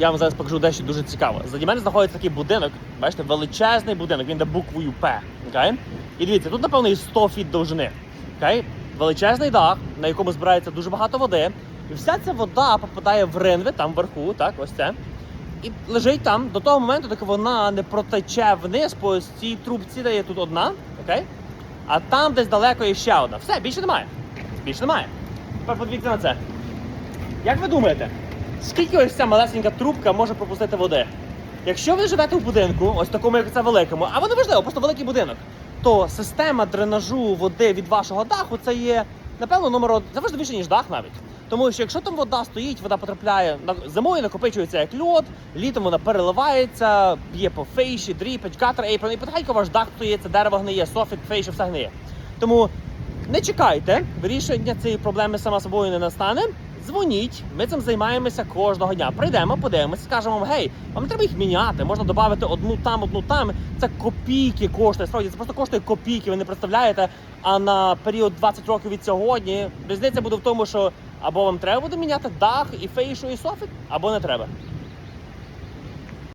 я вам зараз покажу дещо дуже цікаве. Заді мене знаходиться такий будинок, бачите, величезний будинок, він де буквою П. Окей? І дивіться, тут, напевно, і 100 фіт довжини. Окей? Величезний дах, на якому збирається дуже багато води. І вся ця вода попадає в ринви, там вверху, так, ось це. І лежить там до того моменту, доки вона не протече вниз по цій трубці, де є тут одна, окей? А там десь далеко є ще одна. Все, більше немає. Більше немає. Тепер подивіться на це. Як ви думаєте, скільки ось ця малесенька трубка може пропустити води? Якщо ви живете в будинку, ось такому, як це великому, а воно важливо, просто великий будинок, то система дренажу води від вашого даху це є, напевно, номер. Це важливіше, ніж дах навіть. Тому що якщо там вода стоїть, вода потрапляє зимою, накопичується як льод, літом вона переливається, б'є по фейші, дріпить, катер, ейпрон, і потихеньку ваш дах стоїть, дерево гниє, софіт, фейші, все гниє. Тому не чекайте, вирішення цієї проблеми сама собою не настане. Дзвоніть, ми цим займаємося кожного дня. Прийдемо, подивимося, скажемо вам, гей, вам треба їх міняти, можна додати одну там, одну там. Це копійки коштує. Справді це просто коштує копійки, ви не представляєте. А на період 20 років від сьогодні різниця буде в тому, що або вам треба буде міняти дах і фейшу, і софіт, або не треба.